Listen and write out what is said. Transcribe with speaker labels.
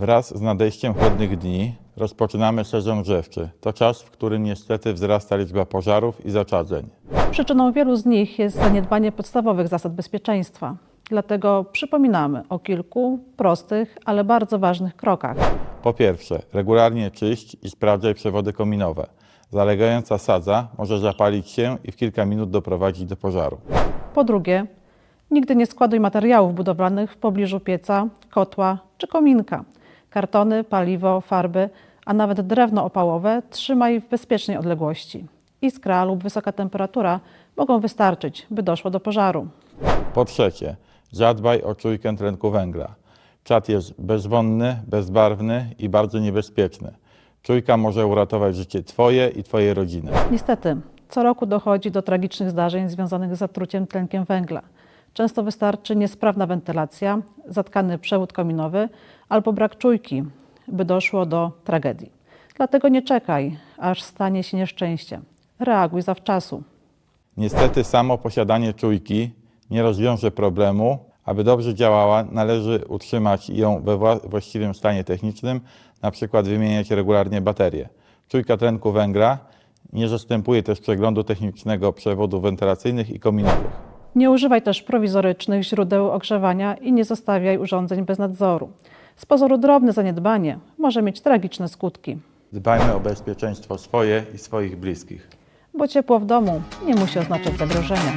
Speaker 1: Wraz z nadejściem chłodnych dni rozpoczynamy sezon grzewczy. To czas, w którym niestety wzrasta liczba pożarów i zaczadzeń.
Speaker 2: Przyczyną wielu z nich jest zaniedbanie podstawowych zasad bezpieczeństwa. Dlatego przypominamy o kilku prostych, ale bardzo ważnych krokach.
Speaker 1: Po pierwsze, regularnie czyść i sprawdzaj przewody kominowe. Zalegająca sadza może zapalić się i w kilka minut doprowadzić do pożaru.
Speaker 2: Po drugie, nigdy nie składuj materiałów budowlanych w pobliżu pieca, kotła czy kominka. Kartony, paliwo, farby, a nawet drewno opałowe trzymaj w bezpiecznej odległości. Iskra lub wysoka temperatura mogą wystarczyć, by doszło do pożaru.
Speaker 1: Po trzecie, zadbaj o czujkę tlenku węgla. Czad jest bezwonny, bezbarwny i bardzo niebezpieczny. Czujka może uratować życie Twoje i Twojej rodziny.
Speaker 2: Niestety, co roku dochodzi do tragicznych zdarzeń związanych z zatruciem tlenkiem węgla. Często wystarczy niesprawna wentylacja, zatkany przewód kominowy albo brak czujki, by doszło do tragedii. Dlatego nie czekaj, aż stanie się nieszczęście. Reaguj zawczasu.
Speaker 1: Niestety samo posiadanie czujki nie rozwiąże problemu. Aby dobrze działała, należy utrzymać ją we wła- właściwym stanie technicznym, na przykład wymieniać regularnie baterie. Czujka tlenku węgla nie zastępuje też przeglądu technicznego przewodów wentylacyjnych i kominowych.
Speaker 2: Nie używaj też prowizorycznych źródeł ogrzewania i nie zostawiaj urządzeń bez nadzoru. Z pozoru drobne zaniedbanie może mieć tragiczne skutki,
Speaker 1: Dbajmy o bezpieczeństwo swoje i swoich bliskich.
Speaker 2: bo ciepło w domu nie musi oznaczać zagrożenia.